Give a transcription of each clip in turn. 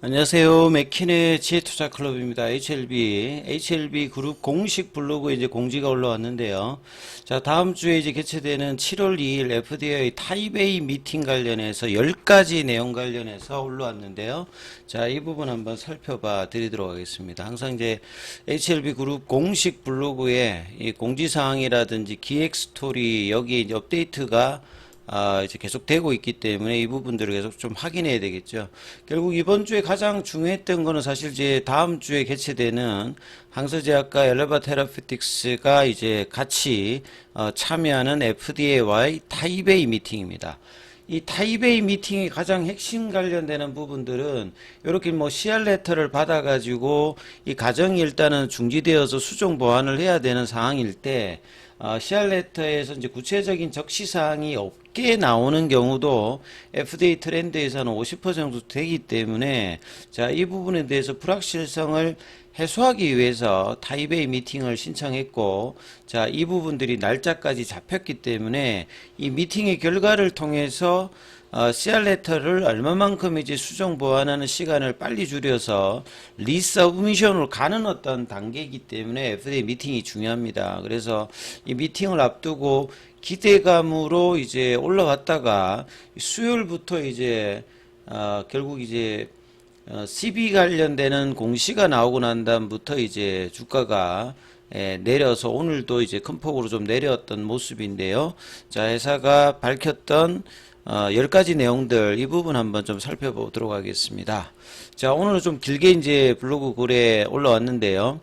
안녕하세요. 맥킨의 지혜투자 클럽입니다. HLB. HLB 그룹 공식 블로그에 이제 공지가 올라왔는데요. 자, 다음 주에 이제 개최되는 7월 2일 FDA 타이베이 미팅 관련해서 10가지 내용 관련해서 올라왔는데요. 자, 이 부분 한번 살펴봐 드리도록 하겠습니다. 항상 이제 HLB 그룹 공식 블로그에 이 공지사항이라든지 기획 스토리 여기 업데이트가 아, 이제 계속 되고 있기 때문에 이 부분들을 계속 좀 확인해야 되겠죠. 결국 이번 주에 가장 중요했던 거는 사실 이제 다음 주에 개최되는 항서제약과 엘레바 테라피틱스가 이제 같이 어, 참여하는 FDA와의 타이베이 미팅입니다. 이 타이베이 미팅의 가장 핵심 관련되는 부분들은 이렇게 뭐 CR 레터를 받아가지고 이 과정이 일단은 중지되어서 수정 보완을 해야 되는 상황일 때 어, CR 레터에서 이제 구체적인 적시 사항이 없게 나오는 경우도 FDA 트렌드에서 는 50% 정도 되기 때문에 자, 이 부분에 대해서 불확실성을 해소하기 위해서 타이베이 미팅을 신청했고 자, 이 부분들이 날짜까지 잡혔기 때문에 이 미팅의 결과를 통해서 어, CR 레터를 얼마만큼 이제 수정 보완하는 시간을 빨리 줄여서 리서브미션으로 가는 어떤 단계이기 때문에 FDA 미팅이 중요합니다. 그래서 이 미팅을 앞두고 기대감으로 이제 올라왔다가 수요일부터 이제 어, 결국 이제 어, CB 관련되는 공시가 나오고 난 다음부터 이제 주가가 예, 내려서 오늘도 이제 큰 폭으로 좀 내려왔던 모습인데요. 자, 회사가 밝혔던 어, 10가지 내용들 이 부분 한번 좀 살펴보도록 하겠습니다. 자, 오늘은 좀 길게 이제 블로그 글에 올라왔는데요.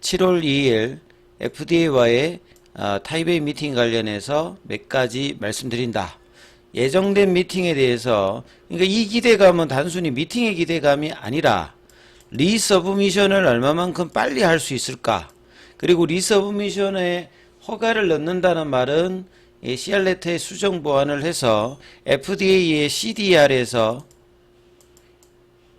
7월 2일 FDA와의 어, 타이베이 미팅 관련해서 몇 가지 말씀드린다. 예정된 미팅에 대해서 그러니까 이 기대감은 단순히 미팅의 기대감이 아니라 리서브미션을 얼마만큼 빨리 할 수 있을까? 그리고 리서브미션에 허가를 넣는다는 말은 이 CR레터의 수정 보완을 해서 FDA의 CDR에서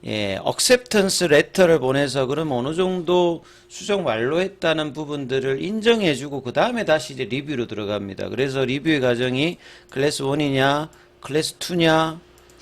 예, acceptance letter를 보내서 그럼 어느 정도 수정 완료했다는 부분들을 인정해주고 그 다음에 다시 이제 리뷰로 들어갑니다. 그래서 리뷰의 과정이 클래스 1이냐, 클래스 2냐,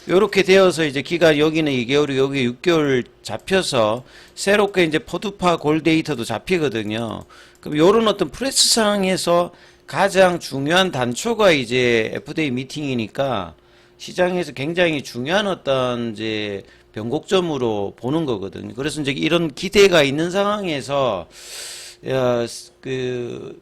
요렇게 되어서 이제 기가 여기는 2개월, 여기 6개월 잡혀서 새롭게 이제 포드파 골 데이터도 잡히거든요. 그럼 요런 어떤 프레스 상황에서 가장 중요한 단초가 이제 FDA 미팅이니까 시장에서 굉장히 중요한 어떤 이제 변곡점으로 보는 거거든요. 그래서 이제 이런 기대가 있는 상황에서 야, 그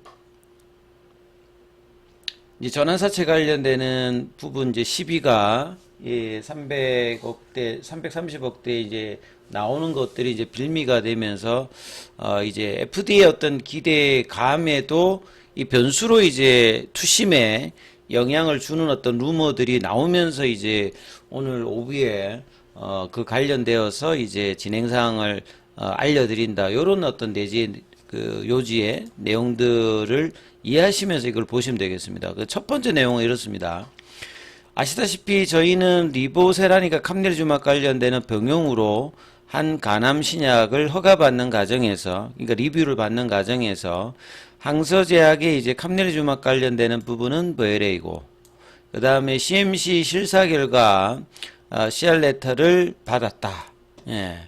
이제 전환사채 관련되는 부분 이제 시비가 예, 300억대, 330억대 이제 나오는 것들이 이제 빌미가 되면서 어 이제 FD의 어떤 기대감에도 이 변수로 이제 투심에 영향을 주는 어떤 루머들이 나오면서 이제 오늘 오후에 어, 그 관련되어서 이제 진행 사항을 어, 알려드린다. 요런 어떤 내지 그 요지의 내용들을 이해하시면서 이걸 보시면 되겠습니다. 그 첫 번째 내용은 이렇습니다. 아시다시피 저희는 리보세라니까 캄넬주막 관련되는 병용으로 한 간암 신약을 허가받는 과정에서, 그러니까 리뷰를 받는 과정에서 항서제약의 이제 캄넬주막 관련되는 부분은 VLA고, 그 다음에 CMC 실사 결과 어, CR 레터를 받았다. 예.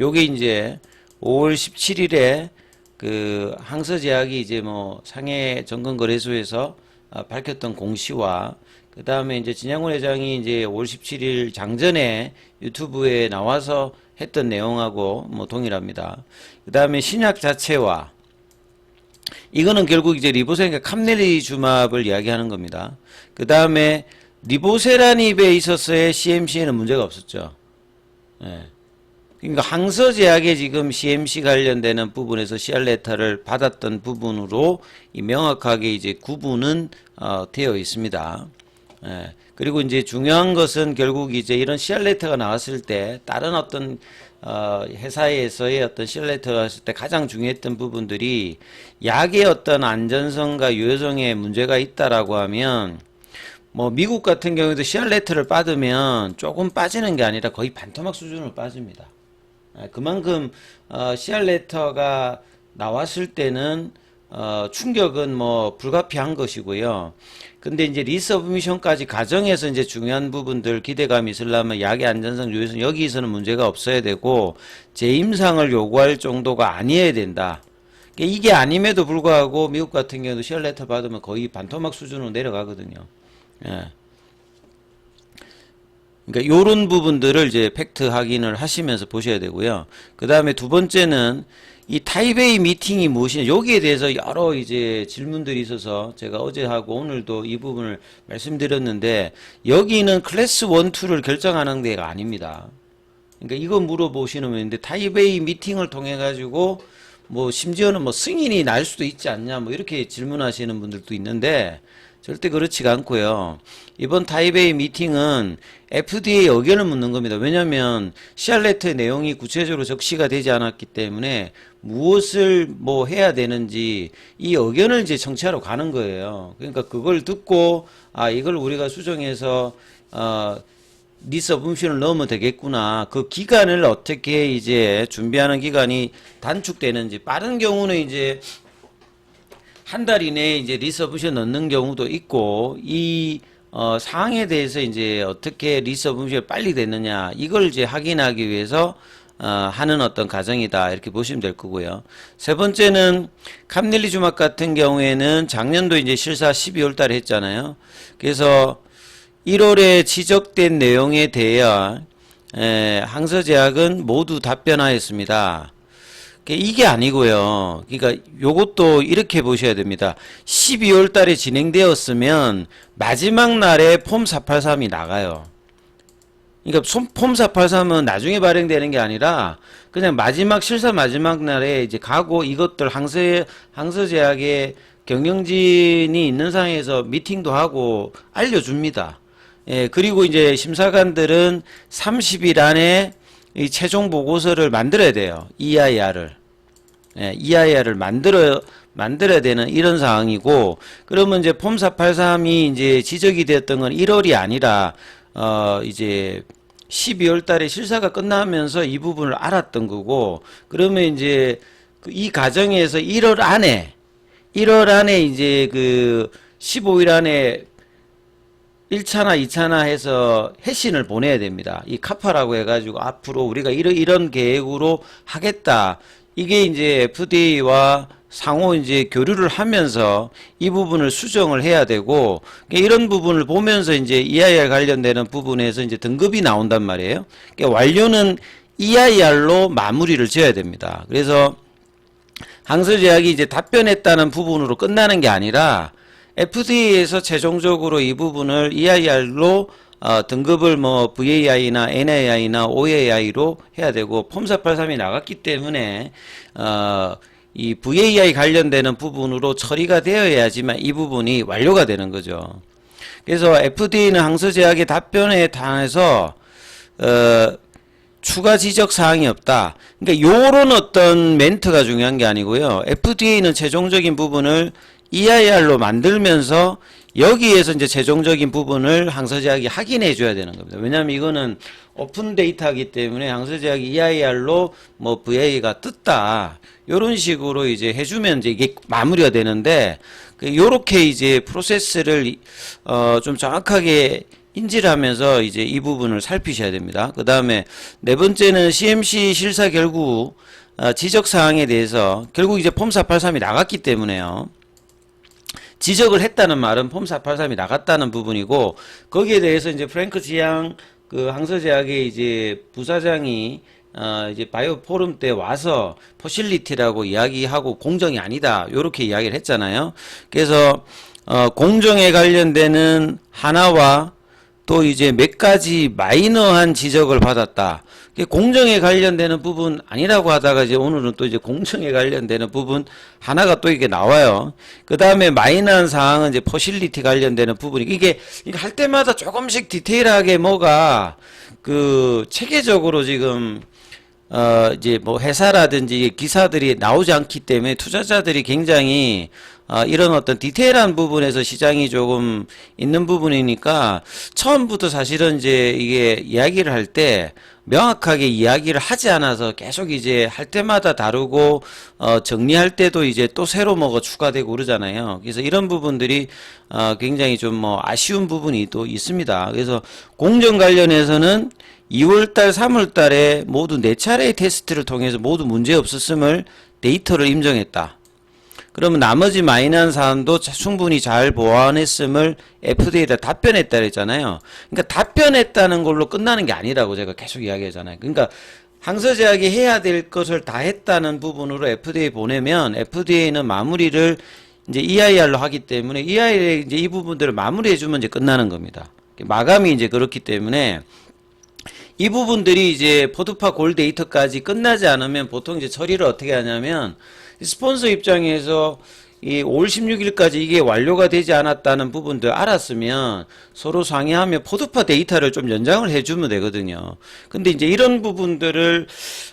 요게 이제 5월 17일에 그 항서제약이 이제 뭐 상해 정권거래소에서 어, 밝혔던 공시와 그 다음에 이제 진양훈 회장이 이제 5월 17일 장전에 유튜브에 나와서 했던 내용하고 뭐 동일합니다. 그 다음에 신약 자체와 이거는 결국 이제 리보세니까 캄넬리주맙을 이야기하는 겁니다. 그 다음에 리보세라닙에 있어서의 CMC에는 문제가 없었죠. 예. 그러니까 항서제약에 지금 CMC 관련되는 부분에서 CR레터를 받았던 부분으로 이 명확하게 이제 구분은 어, 되어 있습니다. 예. 그리고 이제 중요한 것은 결국 이제 이런 CR레터가 나왔을 때 다른 어떤 어, 회사에서의 어떤 CR레터가 나왔을 때 가장 중요했던 부분들이 약의 어떤 안전성과 유효성에 문제가 있다라고 하면 뭐 미국 같은 경우에도 CR레터를 받으면 조금 빠지는 게 아니라 거의 반토막 수준으로 빠집니다. 예, 그만큼 어, CR레터가 나왔을 때는 어, 충격은 뭐 불가피한 것이고요. 근데 이제 리서브미션까지 가정에서 이제 중요한 부분들 기대감이 있으려면 약의 안전성 요소는 여기서는 문제가 없어야 되고 재임상을 요구할 정도가 아니어야 된다. 그러니까 이게 아님에도 불구하고 미국 같은 경우도 시얼레터 받으면 거의 반토막 수준으로 내려가거든요. 예. 그러니까 요런 부분들을 이제 팩트 확인을 하시면서 보셔야 되고요. 그 다음에 두 번째는 이 타이베이 미팅이 무엇이냐 여기에 대해서 여러 이제 질문들이 있어서 제가 어제 하고 오늘도 이 부분을 말씀드렸는데 여기는 클래스 1, 2를 결정하는 데가 아닙니다. 그러니까 이거 물어보시는 분인데 타이베이 미팅을 통해 가지고 뭐 심지어는 뭐 승인이 날 수도 있지 않냐 뭐 이렇게 질문하시는 분들도 있는데 절대 그렇지가 않고요. 이번 타이베이 미팅은 FDA 의견을 묻는 겁니다. 왜냐하면 시알레트의 내용이 구체적으로 적시가 되지 않았기 때문에 무엇을 뭐 해야 되는지 이 의견을 이제 청취하러 가는 거예요. 그러니까 그걸 듣고 아 이걸 우리가 수정해서 어 리서브미션을 넣으면 되겠구나. 그 기간을 어떻게 이제 준비하는 기간이 단축되는지 빠른 경우는 이제 한 달 이내에 이제 리서브션 넣는 경우도 있고 이 어, 사항에 대해서 이제 어떻게 리서브션이 빨리 됐느냐 이걸 이제 확인하기 위해서 어, 하는 어떤 과정이다 이렇게 보시면 될 거고요. 세 번째는 캄릴리 주막 같은 경우에는 작년도 이제 실사 12월 달에 했잖아요. 그래서 1월에 지적된 내용에 대해 에, 항서제약은 모두 답변하였습니다. 이게 아니고요. 그러니까 요것도 이렇게 보셔야 됩니다. 12월 달에 진행되었으면 마지막 날에 폼 483이 나가요. 그러니까 손- 폼 483은 나중에 발행되는 게 아니라 그냥 마지막 실사 마지막 날에 이제 가고 이것들 항서 항서 제약의 경영진이 있는 상황에서 미팅도 하고 알려줍니다. 예, 그리고 이제 심사관들은 30일 안에 이 최종 보고서를 만들어야 돼요. EIR을. 예, EIR을 만들어 만들어야 되는 이런 상황이고 그러면 이제 폼 483이 이제 지적이 되었던 건 1월이 아니라 어 이제 12월 달에 실사가 끝나면서 이 부분을 알았던 거고 그러면 이제 그이 과정에서 1월 안에 1월 안에 이제 그 15일 안에 1차나 2차나 해서 해신을 보내야 됩니다. 이 카파라고 해가지고 앞으로 우리가 이런, 이런 계획으로 하겠다. 이게 이제 FDA와 상호 이제 교류를 하면서 이 부분을 수정을 해야 되고 그러니까 이런 부분을 보면서 이제 EIR 관련되는 부분에서 이제 등급이 나온단 말이에요. 그러니까 완료는 EIR로 마무리를 지어야 됩니다. 그래서 항서제약이 이제 답변했다는 부분으로 끝나는 게 아니라 FDA에서 최종적으로 이 부분을 EIR로 어, 등급을 뭐 VAI나 NAI나 OAI로 해야 되고 폼 483이 나갔기 때문에 어, 이 VAI 관련되는 부분으로 처리가 되어야지만 이 부분이 완료가 되는 거죠. 그래서 FDA는 항서제약의 답변에 관해서 어, 추가 지적 사항이 없다. 그러니까 요런 어떤 멘트가 중요한 게 아니고요. FDA는 최종적인 부분을 EIR로 만들면서 여기에서 이제 최종적인 부분을 항서제약이 확인해 줘야 되는 겁니다. 왜냐하면 이거는 오픈 데이터이기 때문에 항서제약이 EIR로 뭐 VA가 떴다. 요런 식으로 이제 해주면 이제 이게 마무리가 되는데 그 요렇게 이제 프로세스를 어 좀 정확하게 인지를 하면서 이제 이 부분을 살피셔야 됩니다. 그 다음에 네 번째는 CMC 실사 결국 어, 지적 사항에 대해서 결국 이제 폼 483이 나갔기 때문에요. 지적을 했다는 말은 폼 483이 나갔다는 부분이고 거기에 대해서 이제 프랭크 지양 그 항서제약의 이제 부사장이 어 이제 바이오 포럼 때 와서 포실리티라고 이야기하고 공정이 아니다 요렇게 이야기를 했잖아요. 그래서 어 공정에 관련되는 하나와 또 이제 몇 가지 마이너한 지적을 받았다. 공정에 관련되는 부분 아니라고 하다가 이제 오늘은 또 이제 공정에 관련되는 부분 하나가 또 이게 나와요. 그 다음에 마이너한 사항은 이제 포실리티 관련되는 부분이 이게 할 때마다 조금씩 디테일하게 뭐가 그 체계적으로 지금 어 이제 뭐 회사라든지 기사들이 나오지 않기 때문에 투자자들이 굉장히 어, 이런 어떤 디테일한 부분에서 시장이 조금 있는 부분이니까 처음부터 사실은 이제 이게 이야기를 할 때 명확하게 이야기를 하지 않아서 계속 이제 할 때마다 다루고 어 정리할 때도 이제 또 새로 뭐가 추가되고 그러잖아요. 그래서 이런 부분들이 어 굉장히 좀 뭐 아쉬운 부분이 또 있습니다. 그래서 공정 관련해서는 2월달, 3월달에 모두 네 차례의 테스트를 통해서 모두 문제 없었음을 데이터를 임정했다. 그러면 나머지 마이너한 사안도 자- 충분히 잘 보완했음을 FDA에다 답변했다 그랬잖아요. 그러니까 답변했다는 걸로 끝나는 게 아니라고 제가 계속 이야기하잖아요. 그러니까 항서제약이 해야 될 것을 다 했다는 부분으로 FDA 보내면 FDA는 마무리를 이제 EIR로 하기 때문에 EIR에 이제 이 부분들을 마무리해주면 이제 끝나는 겁니다. 마감이 이제 그렇기 때문에 이 부분들이 이제 포드파 골 데이터까지 끝나지 않으면 보통 이제 처리를 어떻게 하냐면 스폰서 입장에서 이 5월 16일까지 이게 완료가 되지 않았다는 부분들 알았으면 서로 상의하며 포드파 데이터를 좀 연장을 해주면 되거든요. 근데 이제 이런 부분들을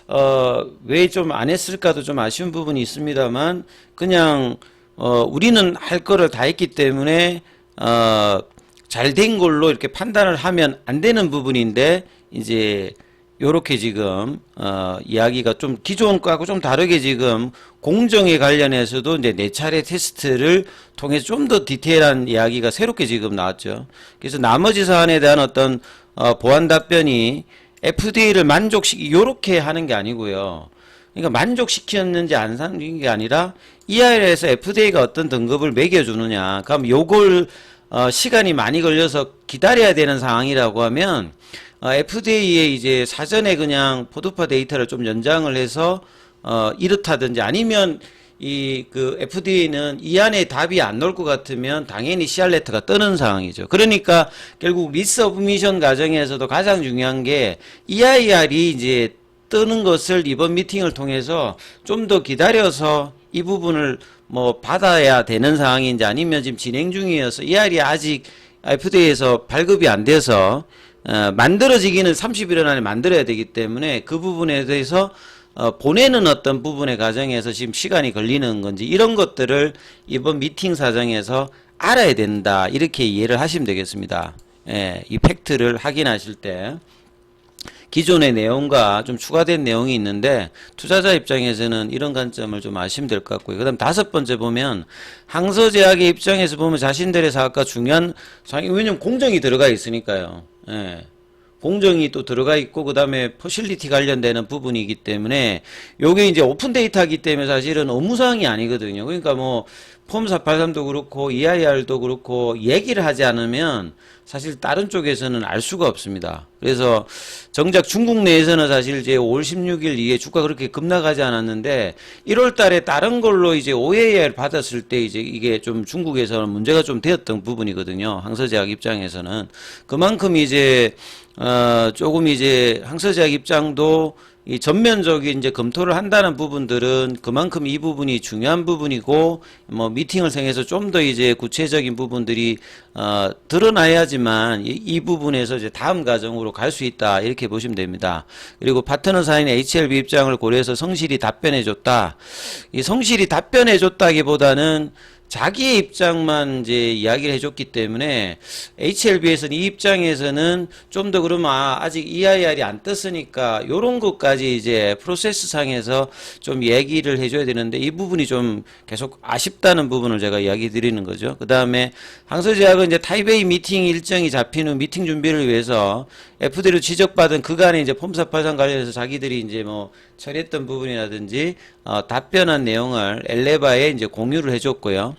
어 왜 좀 안 했을까도 좀 아쉬운 부분이 있습니다만 그냥 어 우리는 할 거를 다 했기 때문에 어 잘 된 걸로 이렇게 판단을 하면 안 되는 부분인데 이제 요렇게 지금 어 이야기가 좀 기존 거하고 좀 다르게 지금 공정에 관련해서도 이제 네 차례 테스트를 통해서 좀더 디테일한 이야기가 새롭게 지금 나왔죠. 그래서 나머지 사안에 대한 어떤 어 보완 답변이 FDA를 만족시키 요렇게 하는 게 아니고요. 그러니까 만족시켰는지 안 상인 게 아니라 EIR에서 FDA가 어떤 등급을 매겨주느냐. 그럼 요걸 어, 시간이 많이 걸려서 기다려야 되는 상황이라고 하면 어, FDA에 이제 사전에 그냥 포드파 데이터를 좀 연장을 해서 어, 이렇다든지 아니면 이 그 FDA는 이 안에 답이 안 나올 것 같으면 당연히 CR 레터가 뜨는 상황이죠. 그러니까 결국 리서브미션 과정에서도 가장 중요한 게 EIR이 이제 뜨는 것을 이번 미팅을 통해서 좀 더 기다려서 이 부분을 뭐 받아야 되는 상황인지 아니면 지금 진행 중이어서 EIR이 아직 FDA에서 발급이 안 돼서 어, 만들어지기는 30일 안에 만들어야 되기 때문에 그 부분에 대해서 어, 보내는 어떤 부분의 과정에서 지금 시간이 걸리는 건지 이런 것들을 이번 미팅 사정에서 알아야 된다 이렇게 이해를 하시면 되겠습니다. 예, 이 팩트를 확인하실 때 기존의 내용과 좀 추가된 내용이 있는데 투자자 입장에서는 이런 관점을 좀 아시면 될 것 같고요. 그 다음 다섯 번째 보면 항서제약의 입장에서 보면 자신들의 사업과 중요한 왜냐면 공정이 들어가 있으니까요. 예. 공정이 또 들어가 있고 그다음에 퍼실리티 관련되는 부분이기 때문에 요게 이제 오픈 데이터이기 때문에 사실은 업무 사항이 아니거든요. 그러니까 뭐 폼 483도 그렇고 EIR도 그렇고 얘기를 하지 않으면 사실 다른 쪽에서는 알 수가 없습니다. 그래서 정작 중국 내에서는 사실 이제 5월 16일 이에 주가 그렇게 급락하지 않았는데 1월 달에 다른 걸로 이제 OAR 받았을 때 이제 이게 좀 중국에서는 문제가 좀 되었던 부분이거든요. 항서제약 입장에서는 그만큼 이제 어 조금 이제 항서제약 입장도 이 전면적인 이제 검토를 한다는 부분들은 그만큼 이 부분이 중요한 부분이고 뭐 미팅을 통해서 좀 더 이제 구체적인 부분들이 어 드러나야지만 이, 이 부분에서 이제 다음 과정으로 갈 수 있다 이렇게 보시면 됩니다. 그리고 파트너 사인 HLB 입장을 고려해서 성실히 답변해 줬다. 이 성실히 답변해 줬다기보다는 자기의 입장만 이제 이야기를 해줬기 때문에 HLB에서는 이 입장에서는 좀 더 그러면 아, 아직 EIR이 안 떴으니까 요런 것까지 이제 프로세스 상에서 좀 얘기를 해줘야 되는데 이 부분이 좀 계속 아쉽다는 부분을 제가 이야기 드리는 거죠. 그 다음에 항서제약은 이제 타이베이 미팅 일정이 잡힌 후 미팅 준비를 위해서 FD로 지적받은 그간에 이제 폼사파상 관련해서 자기들이 이제 뭐 처리했던 부분이라든지 어, 답변한 내용을 엘레바에 이제 공유를 해줬고요.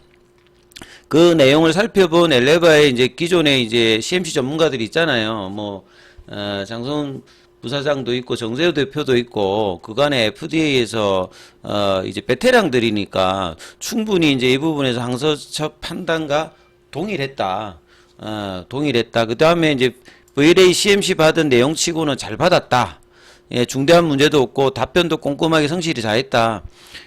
그 내용을 살펴본 엘레바의 이제 기존의 이제 CMC 전문가들이 있잖아요. 뭐, 어, 장성 부사장도 있고 정세호 대표도 있고 그간에 FDA에서 어 이제 베테랑들이니까 충분히 이제 이 부분에서 항서적 판단과 동일했다. 어 동일했다. 그 다음에 이제 VLA CMC 받은 내용치고는 잘 받았다. 예, 중대한 문제도 없고 답변도 꼼꼼하게 성실히 잘했다.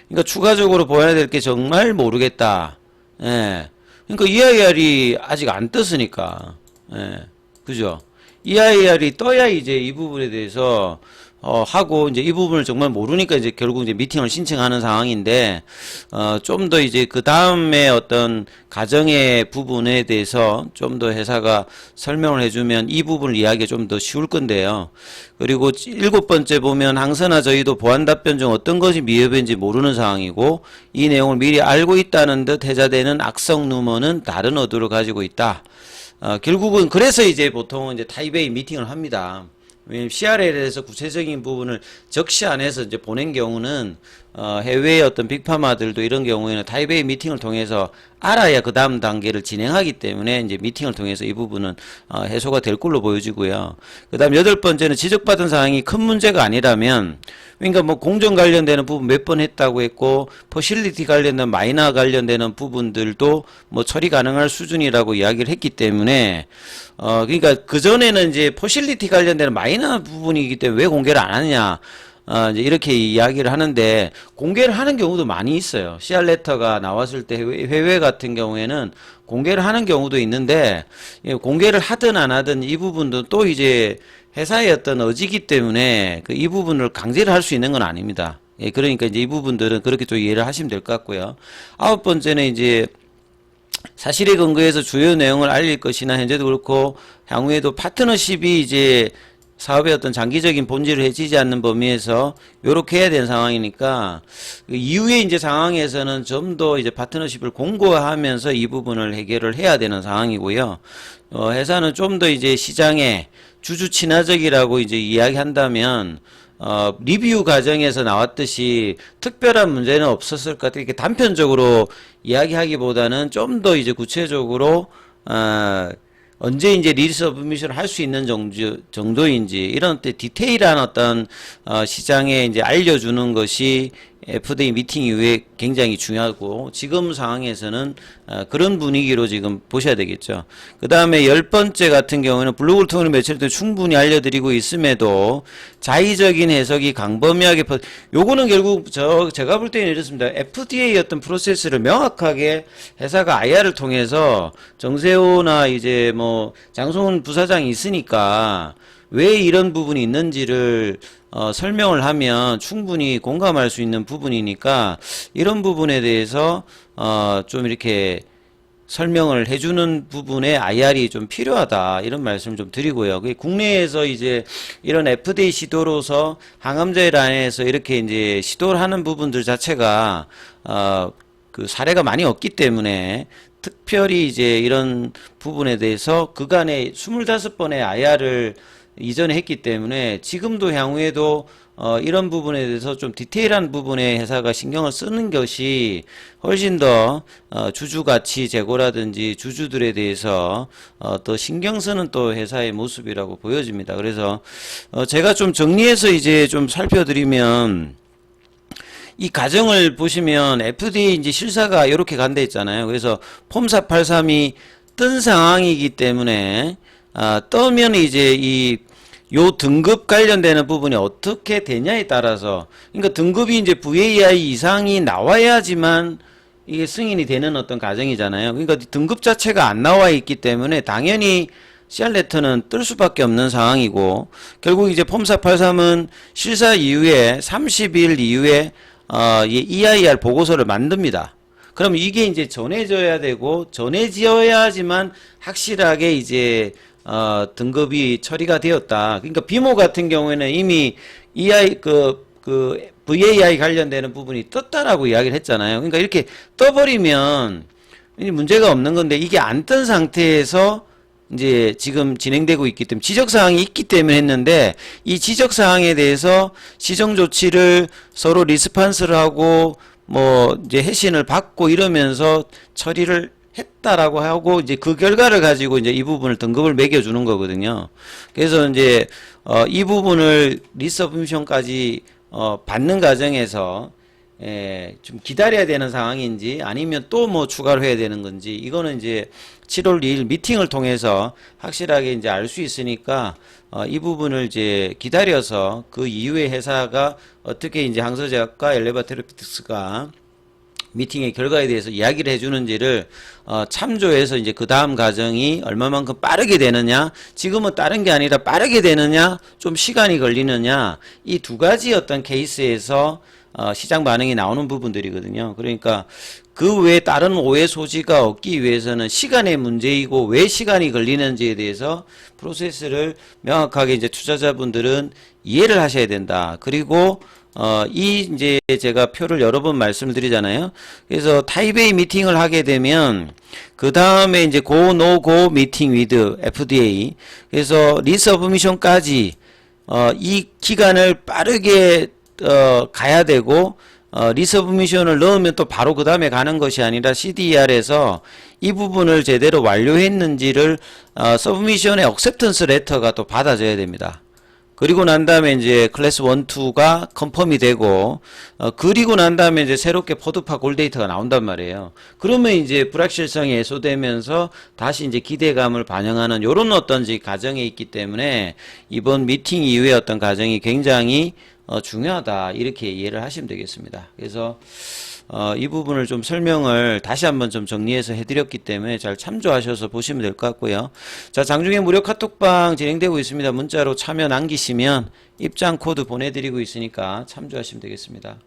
그러니까 추가적으로 보여야 될 게 정말 모르겠다. 예. 그러니까 EIR이 아직 안 떴으니까. 예. 그죠? EIR이 떠야 이제 이 부분에 대해서 어, 하고 이제 이 부분을 정말 모르니까 이제 결국 이제 미팅을 신청하는 상황인데 어, 좀 더 이제 그 다음에 어떤 가정의 부분에 대해서 좀 더 회사가 설명을 해주면 이 부분을 이해하기가 좀더 쉬울 건데요. 그리고 일곱 번째 보면 항서나 저희도 보안 답변 중 어떤 것이 미흡인지 모르는 상황이고 이 내용을 미리 알고 있다는 듯 해자되는 악성 루머는 다른 의도를 가지고 있다. 어, 결국은 그래서 이제 보통은 이제 타이베이 미팅을 합니다. 대해서 구체적인 부분을 적시 안해서 이제 보낸 경우는 어, 해외의 어떤 빅파마들도 이런 경우에는 타이베이 미팅을 통해서 알아야 그 다음 단계를 진행하기 때문에 이제 미팅을 통해서 이 부분은 어, 해소가 될 걸로 보여지고요. 그 다음 여덟 번째는 지적받은 사항이 큰 문제가 아니라면 그러니까 뭐 공정 관련되는 부분 몇 번 했다고 했고 퍼실리티 관련된 마이너 관련되는 부분들도 뭐 처리 가능할 수준이라고 이야기를 했기 때문에 어 그러니까 그 전에는 이제 퍼실리티 관련되는 마이너 부분이기 때문에 왜 공개를 안 하느냐 어, 이제 이렇게 이야기를 하는데 공개를 하는 경우도 많이 있어요. CR 레터가 나왔을 때 해외, 같은 경우에는 공개를 하는 경우도 있는데 예, 공개를 하든 안 하든 이 부분도 또 이제 회사의 어떤 의지기 때문에 그 이 부분을 강제를 할 수 있는 건 아닙니다. 예, 그러니까 이제 이 부분들은 그렇게 좀 이해를 하시면 될 것 같고요. 아홉 번째는 이제 사실에 근거해서 주요 내용을 알릴 것이나 현재도 그렇고 향후에도 파트너십이 이제 사업의 어떤 장기적인 본질을 해치지 않는 범위에서 요렇게 해야 되는 상황이니까 그 이후에 이제 상황에서는 좀 더 이제 파트너십을 공고하면서 이 부분을 해결을 해야 되는 상황이고요. 어, 회사는 좀 더 이제 시장에 주주 친화적이라고 이제 이야기한다면 어, 리뷰 과정에서 나왔듯이 특별한 문제는 없었을 것 같아요. 이렇게 단편적으로 이야기하기보다는 좀 더 이제 구체적으로 어, 언제 이제 리리스 서브미션을 할 수 있는 정도, 정도인지 이런 때 디테일한 어떤 어, 시장에 이제 알려주는 것이 FDA 미팅 이후에 굉장히 중요하고 지금 상황에서는 어, 그런 분위기로 지금 보셔야 되겠죠. 그 다음에 열 번째 같은 경우는 블로그를 통해 매체를 통해 충분히 알려드리고 있음에도 자의적인 해석이 강범위하게 퍼, 요거는 결국 저 제가 볼 때는 이렇습니다. FDA 어떤 프로세스를 명확하게 회사가 IR을 통해서 정세호나 이제 뭐 장성훈 부사장이 있으니까 왜 이런 부분이 있는지를 어, 설명을 하면 충분히 공감할 수 있는 부분이니까 이런 부분에 대해서 어, 좀 이렇게 설명을 해주는 부분에 IR이 좀 필요하다 이런 말씀 좀 드리고요. 그 국내에서 이제 이런 FDA 시도로서 항암제 라인에서 이렇게 이제 시도를 하는 부분들 자체가 어, 그 사례가 많이 없기 때문에 특별히 이제 이런 부분에 대해서 그간에 25번의 IR을 이전에 했기 때문에 지금도 향후에도 어, 이런 부분에 대해서 좀 디테일한 부분에 회사가 신경을 쓰는 것이 훨씬 더 어, 주주 가치 제고라든지 주주들에 대해서 어, 더 신경 쓰는 또 회사의 모습이라고 보여집니다. 그래서 어, 제가 좀 정리해서 이제 좀 살펴드리면 이 과정을 보시면 FDA 이제 실사가 이렇게 간다 했잖아요. 그래서 폼 483이 뜬 상황이기 때문에 아, 떠면 이제 이 요 등급 관련되는 부분이 어떻게 되냐에 따라서 그러니까 등급이 이제 VAI 이상이 나와야지만 이게 승인이 되는 어떤 과정이잖아요. 그러니까 등급 자체가 안 나와 있기 때문에 당연히 CR레터는 뜰 수밖에 없는 상황이고 결국 이제 폼 483은 실사 이후에 30일 이후에 어, 이 EIR 보고서를 만듭니다. 그럼 이게 이제 전해져야 되고 전해져야지만 확실하게 이제 어, 등급이 처리가 되었다. 그러니까 비모 같은 경우에는 이미 EI 그, 그 VAI 관련되는 부분이 떴다라고 이야기를 했잖아요. 그러니까 이렇게 떠버리면 문제가 없는 건데 이게 안 뜬 상태에서 이제 지금 진행되고 있기 때문에 지적 사항이 있기 때문에 했는데 이 지적 사항에 대해서 시정 조치를 서로 리스판스를 하고 뭐 이제 해신을 받고 이러면서 처리를 했다라고 하고 이제 그 결과를 가지고 이제 이 부분을 등급을 매겨 주는 거거든요. 그래서 이제 어, 이 부분을 리서브미션까지 어, 받는 과정에서 예, 좀 기다려야 되는 상황인지 아니면 또 뭐 추가로 해야 되는 건지 이거는 이제 7월 2일 미팅을 통해서 확실하게 이제 알 수 있으니까 어, 이 부분을 이제 기다려서 그 이후에 회사가 어떻게 이제 항서제약과 엘레바 테라피틱스가 미팅의 결과에 대해서 이야기를 해주는지를 어, 참조해서 이제 그 다음 과정이 얼마만큼 빠르게 되느냐 지금은 다른 게 아니라 빠르게 되느냐 좀 시간이 걸리느냐 이 두 가지 어떤 케이스에서 어, 시장 반응이 나오는 부분들이거든요. 그러니까 그 외에 다른 오해 소지가 없기 위해서는 시간의 문제이고 왜 시간이 걸리는지에 대해서 프로세스를 명확하게 이제 투자자분들은 이해를 하셔야 된다. 그리고 어, 이 이제 제가 표를 여러 번 말씀을 드리잖아요. 그래서 타이베이 미팅을 하게 되면 그 다음에 이제 고, 노, 고 미팅 위드 FDA. 그래서 리서브미션까지 어, 이 기간을 빠르게 어, 가야 되고 어, 리서브미션을 넣으면 또 바로 그 다음에 가는 것이 아니라 CDR에서 이 부분을 제대로 완료했는지를 어, 서브미션의 억셉턴스 레터가 또 받아져야 됩니다. 그리고 난 다음에 이제 클래스 1, 2가 컨펌이 되고 어, 그리고 난 다음에 이제 새롭게 포드파 골데이터가 나온단 말이에요. 그러면 이제 불확실성이 해소되면서 다시 이제 기대감을 반영하는 요런 어떤지 과정에 있기 때문에 이번 미팅 이후에 어떤 과정이 굉장히 어, 중요하다 이렇게 이해를 하시면 되겠습니다. 그래서 어, 이 부분을 좀 설명을 다시 한번 좀 정리해서 해드렸기 때문에 잘 참조하셔서 보시면 될 것 같고요. 자, 장중에 무료 카톡방 진행되고 있습니다. 문자로 참여 남기시면 입장 코드 보내드리고 있으니까 참조하시면 되겠습니다.